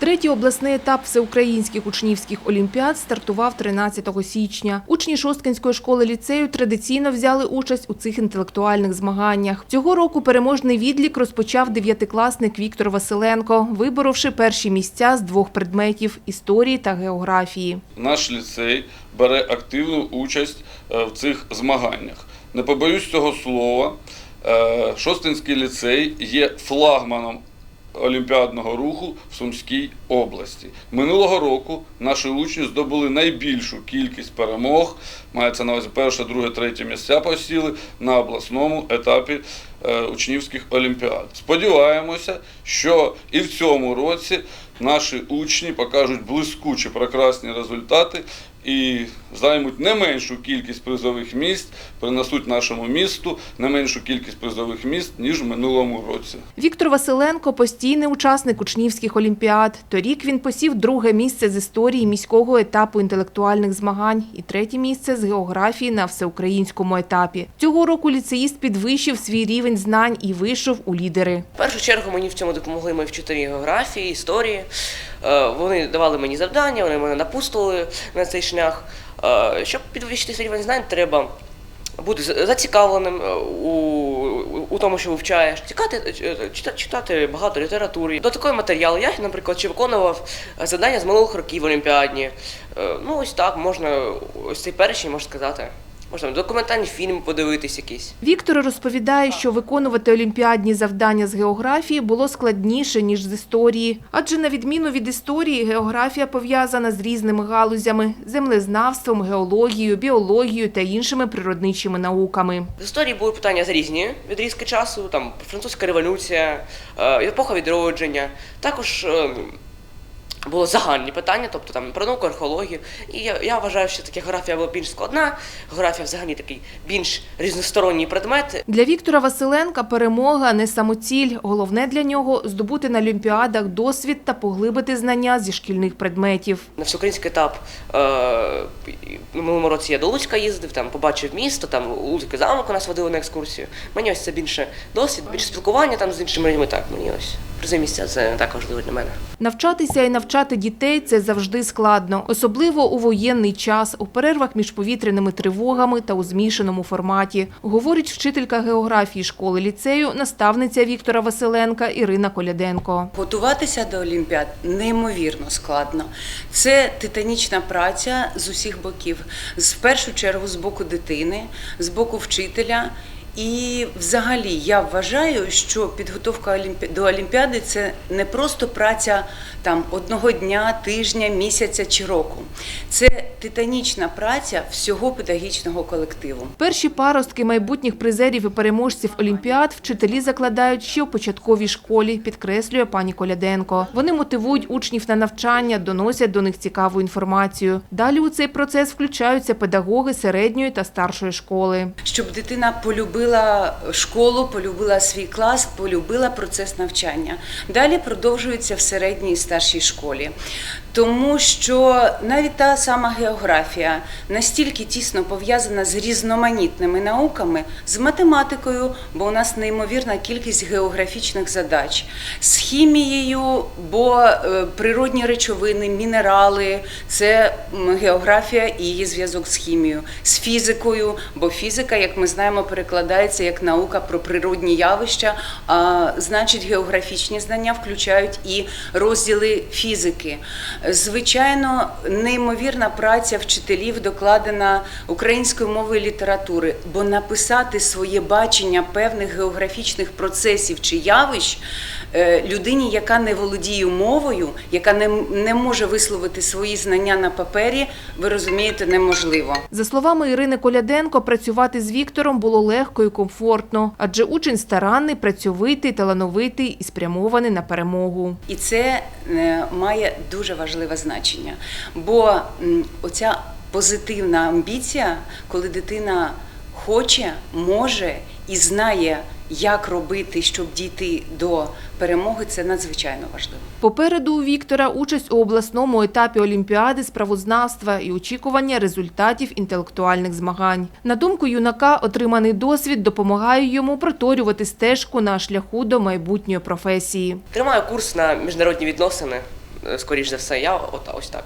Третій обласний етап всеукраїнських учнівських олімпіад стартував 13 січня. Учні Шосткинської школи ліцею традиційно взяли участь у цих інтелектуальних змаганнях. Цього року переможний відлік розпочав дев'ятикласник Віктор Василенко, виборовши перші місця з двох предметів історії та географії. Наш ліцей бере активну участь е, в цих змаганнях. Не побоюсь цього слова. е, Шостинський ліцей є флагманом олімпіадного руху в Сумській області. Минулого року наші учні здобули найбільшу кількість перемог. Мається на увазі перше, друге, третє місця посіли на обласному етапі учнівських олімпіад. Сподіваємося, що і в цьому році наші учні покажуть блискучі прекрасні результати і займуть не меншу кількість призових місць, принесуть нашому місту не меншу кількість призових місць, ніж в минулому році. Віктор Василенко постійний учасник учнівських олімпіад. Торік він посів друге місце з історії міського етапу інтелектуальних змагань і третє місце з географії на всеукраїнському етапі. Цього року ліцеїст підвищив свій рівень знань і вийшов у лідери. В першу чергу мені в цьому допомогли мої вчителі географії, історії. Е, Вони давали мені завдання, вони мене напустили на цей шлях. Е, Щоб підвищити рівень знань, треба бути за- зацікавленим е, у, у тому, що вивчаєш, цікати, е, чита- читати багато літератури. До такого матеріалу я, наприклад, ще виконував завдання з минулих років олімпіадні. Е, Ну, ось так можна, ось цей перший, можна сказати. Можна документальний фільм подивитись якийсь. Віктор розповідає, що виконувати олімпіадні завдання з географії було складніше, ніж з історії. Адже на відміну від історії, географія пов'язана з різними галузями – землезнавством, геологією, біологією та іншими природничими науками. З історії були питання з різні відрізки часу, там французька революція, е, епоха відродження. Також е, було загальні питання, тобто там про науку, археологію. І я, я вважаю, що таки географія була більш складна. Географія взагалі такий більш різносторонній предмет. Для Віктора Василенка перемога не самоціль. Головне для нього – здобути на олімпіадах досвід та поглибити знання зі шкільних предметів. На всеукраїнський етап е, в минулому році я до Луцька їздив, там побачив місто, там Луцький замок у нас водили на екскурсію. Мені ось це більше досвід, більше спілкування там з іншими людьми. Так, мені ось призи місця це не так важливо для мене. Навчатися і навчати дітей – це завжди складно, особливо у воєнний час, у перервах між повітряними тривогами та у змішаному форматі, говорить вчителька географії школи ліцею, наставниця Віктора Василенка Ірина Коляденко. Готуватися до Олімпіад неймовірно складно. Це титанічна праця з усіх боків. З в першу чергу з боку дитини, з боку вчителя. І взагалі я вважаю, що підготовка до Олімпіади це не просто праця там одного дня, тижня, місяця чи року. Це титанічна праця всього педагогічного колективу. Перші паростки майбутніх призерів і переможців Олімпіад вчителі закладають ще в початковій школі, підкреслює пані Коляденко. Вони мотивують учнів на навчання, доносять до них цікаву інформацію. Далі у цей процес включаються педагоги середньої та старшої школи. щоб дитина полюбила школу, полюбила свій клас, полюбила процес навчання. Далі продовжується в середній і старшій школі. Тому що навіть та сама географія настільки тісно пов'язана з різноманітними науками, з математикою, бо у нас неймовірна кількість географічних задач, з хімією, бо е, природні речовини, мінерали це географія і її зв'язок з хімією, з фізикою, бо фізика, як ми знаємо, перекладається як наука про природні явища, а значить, географічні знання включають і розділи фізики. Звичайно, неймовірна праця вчителів докладена українською мовою і літератури, бо написати своє бачення певних географічних процесів чи явищ е, людині, яка не володіє мовою, яка не, не може висловити свої знання на папері, ви розумієте, неможливо. За словами Ірини Коляденко, працювати з Віктором було легко і комфортно, адже учень старанний, працьовитий, талановитий і спрямований на перемогу. І це е, має дуже важливе значення. Бо оця позитивна амбіція, коли дитина хоче, може і знає, як робити, щоб дійти до перемоги, це надзвичайно важливо. Попереду у Віктора участь у обласному етапі Олімпіади з правознавства і очікування результатів інтелектуальних змагань. На думку юнака, отриманий досвід допомагає йому проторювати стежку на шляху до майбутньої професії. Тримаю курс на міжнародні відносини. е, скоріш за все, я от, ось так.